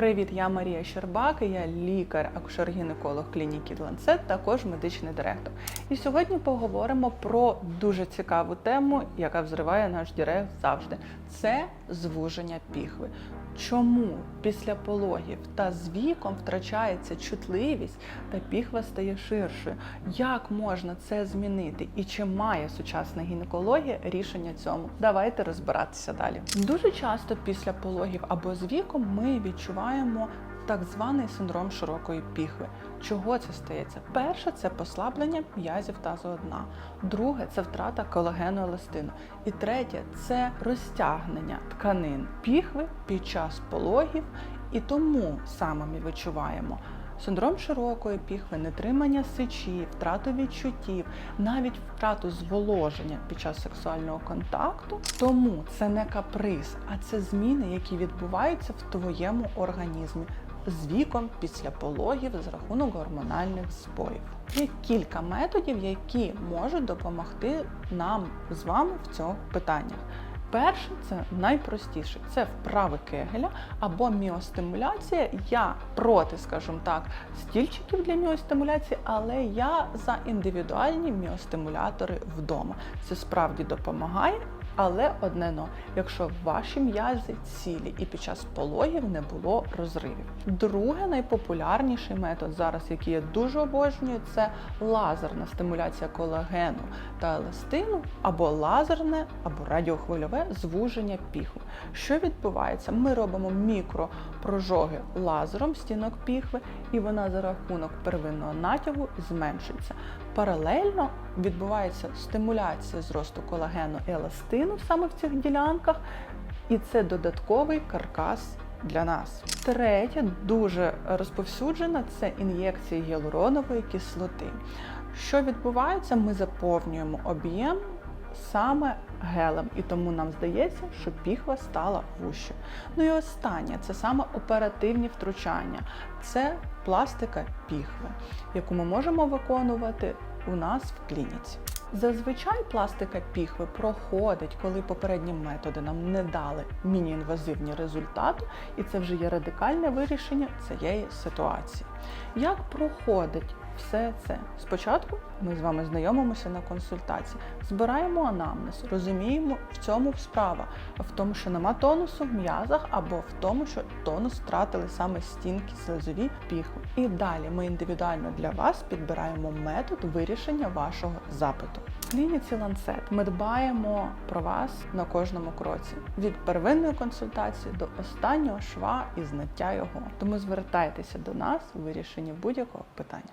Привіт, я Марія Щербак, я лікар, акушер-гінеколог клініки Ланцет, також медичний директор. І сьогодні поговоримо про дуже цікаву тему, яка взриває наш директ завжди. Це звуження піхви. Чому після пологів та з віком втрачається чутливість та піхва стає ширшою? Як можна це змінити? І чи має сучасна гінекологія рішення цьому? Давайте розбиратися далі. Дуже часто після пологів або з віком ми відчуваємо так званий синдром широкої піхви. Чого це стається? Перше це послаблення м'язів тазоодна. Друге це втрата колагену еластину. І третє це розтягнення тканин піхви під час пологів. І тому саме ми відчуваємо синдром широкої піхви, нетримання сечі, втрату відчуттів, навіть втрату зволоження під час сексуального контакту. Тому це не каприз, а це зміни, які відбуваються в твоєму організмі з віком після пологів за рахунок гормональних збоїв. Є кілька методів, які можуть допомогти нам з вами в цьому питаннях. Перше, це найпростіше, це вправи кегеля або міостимуляція. Я проти, скажімо так, стільчиків для міостимуляції, але я за індивідуальні міостимулятори вдома. Це справді допомагає. Але одне но, якщо ваші м'язи цілі і під час пологів не було розривів. Друге, найпопулярніший метод зараз, який я дуже обожнюю, це лазерна стимуляція колагену та еластину, або лазерне, або радіохвильове звуження піхви. Що відбувається? Ми робимо мікропрожоги лазером стінок піхви, і вона за рахунок первинного натягу зменшується. Паралельно відбувається стимуляція зросту колагену і еластину саме в цих ділянках, і це додатковий каркас для нас. Третє, дуже розповсюджена, це ін'єкція гіалуронової кислоти. Що відбувається? Ми заповнюємо об'єм саме гелем, і тому нам здається, що піхва стала вужче. Ну і останнє це саме оперативні втручання. Це пластика піхви, яку ми можемо виконувати у нас в клініці. Зазвичай пластика піхви проходить, коли попередні методи нам не дали міні-інвазивні результати, і це вже є радикальне вирішення цієї ситуації. Як проходить все це? Спочатку ми з вами знайомимося на консультації, збираємо анамнез, розуміємо, в цьому справа, в тому, що нема тонусу в м'язах, або в тому, що тонус втратили саме стінки слизові піхви. І далі ми індивідуально для вас підбираємо метод вирішення вашого запиту. В клініці Lancet ми дбаємо про вас на кожному кроці від первинної консультації до останнього шва і знаття його. Тому звертайтеся до нас у вирішенні будь-якого питання.